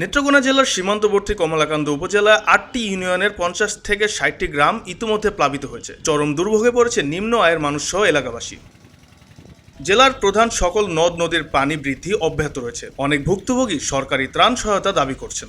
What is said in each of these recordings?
নেত্রকোনা জেলার সীমান্তবর্তী কমলাকান্ত উপজেলা আটটি ইউনিয়নের পঞ্চাশ থেকে ষাটটি গ্রাম ইতিমধ্যে প্লাবিত হয়েছে। চরম দুর্ভোগে পড়েছে নিম্ন আয়ের মানুষসহ এলাকাবাসী। জেলার প্রধান সকল নদ নদীর পানি বৃদ্ধি অব্যাহত রয়েছে। অনেক ভুক্তভোগী সরকারি ত্রাণ সহায়তা দাবি করছেন।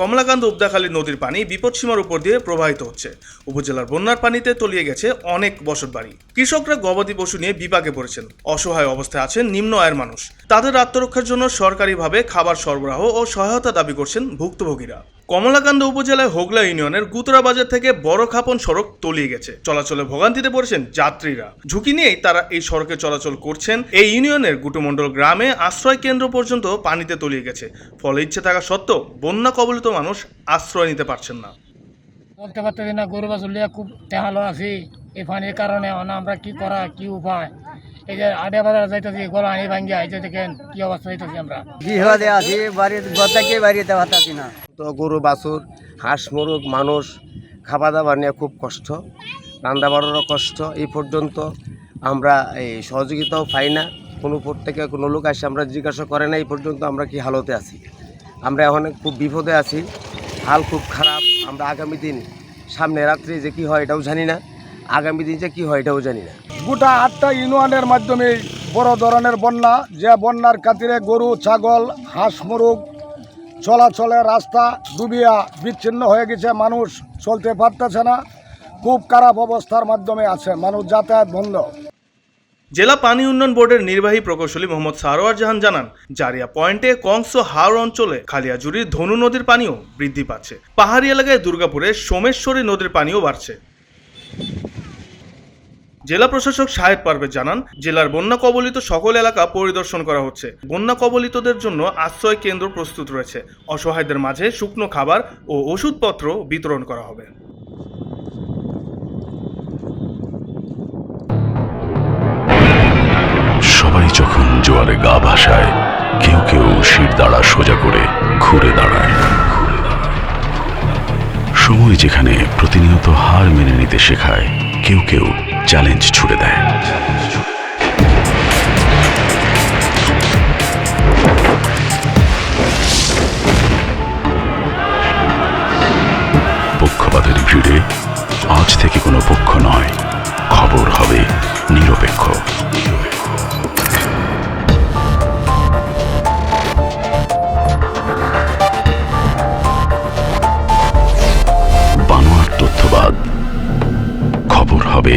কমলাকান্ত উবদাখালী নদীর পানি বিপদসীমার উপর দিয়ে প্রবাহিত হচ্ছে। উপজেলার বন্যার পানিতে তলিয়ে গেছে অনেক বসত বাড়ি কৃষকরা গবাদি পশু নিয়ে বিপাকে পড়েছেন। অসহায় অবস্থায় আছেন নিম্ন আয়ের মানুষ। তাদের আত্মরক্ষার জন্য সরকারিভাবে খাবার সরবরাহ ও সহায়তা দাবি করছেন ভুক্তভোগীরা। কমলাকান্ত উপজেলায় হোগলা ইউনিয়নের গুতরা বাজার থেকে বড় খাপন সড়ক তলিয়ে গেছে। চলাচলে ভোগান্তিতে পড়েছেন যাত্রীরা। ঝুঁকি নিয়েই তারা এই সড়কে চলাচল করছেন। এই ইউনিয়নের গুটুমণ্ডল গ্রামে আশ্রয় কেন্দ্র পর্যন্ত পানিতে তলিয়ে গেছে। ফলে ইচ্ছে থাকা সত্ত্বেও বন্যা কবলিত মানুষ আশ্রয় নিতে পারছেন না। বলতে পারতেছি না, গরু বাছুর লিয়ে খুব টেহালো আছি। এই পানির কারণে আমরা কি করা, কি উপায়? এই যে আডে বাজার যাইতেছি গলা আনি ভাঙ্গি আইতে দেখেন কি অবস্থা হইতেছি আমরা। বিহদে আছি বাড়ির গতাকে বাড়িতে ভাতাছি না। তো গরু বাছুর হাঁস মুরগ মানুষ খাওয়া দাওয়া নিয়ে খুব কষ্ট রান্না বাড়ারও কষ্ট। এই পর্যন্ত আমরা এই সহযোগিতাও পাই না। কোনো থেকে কোনো লোক আসে আমরা জিজ্ঞাসা করে না এই পর্যন্ত আমরা কি হালতে আছি। আমরা এখন খুব বিপদে আছি। হাল খুব খারাপ। আমরা আগামী দিন সামনে রাত্রি যে কি হয় এটাও জানি না। আগামী দিন যে কি হয় এটাও জানি না। গোটা আটটা ইউনিয়নের মাধ্যমে বড় ধরনের বন্যা যে বন্যার খাতিরে গরু ছাগল হাঁস মুরগ চলাচলের রাস্তা ডুবিয়া বিচ্ছিন্ন হয়ে গেছে মানুষ চলতে পারতেছে না খুব খারাপ অবস্থার মাধ্যমে আছে মানুষ যাতায়াত বন্ধ। জেলা পানি উন্নয়ন বোর্ডের নির্বাহী প্রকৌশলী মোহাম্মদ সারোয়ার জাহান জানান জারিয়া পয়েন্টে কংস হাওড় অঞ্চলে খালিয়াজুরির ধনু নদীর পানিও বৃদ্ধি পাচ্ছে। পাহাড়ি এলাকায় দুর্গাপুরে সোমেশ্বরী নদীর পানিও বাড়ছে। জেলা প্রশাসক সাহেব পারবে জানান, জেলার বন্যা কবলিত সকল এলাকা পরিদর্শন করা হচ্ছে। বন্যা কবলিতদের জন্য আশ্রয় কেন্দ্র প্রস্তুত রয়েছে। অসহায়দের মাঝে শুকনো খাবার ও ওষুধপত্র বিতরণ করা হবে। সবাই যখন জোয়ারে গা ভাসায়, কেউ কেউ শির দাঁড়া সোজা করে ঘুরে দাঁড়ায়। সময় যেখানে প্রতিনিয়ত হার মেনে নিতে শেখায়, কেউ কেউ চ্যালেঞ্জ ছুড়ে দেয়। পক্ষপাতের ভিড়ে আজ থেকে কোনো পক্ষ নয়। খবর হবে নিরপেক্ষ। বানোয়ার তথ্যবাদ। খবর হবে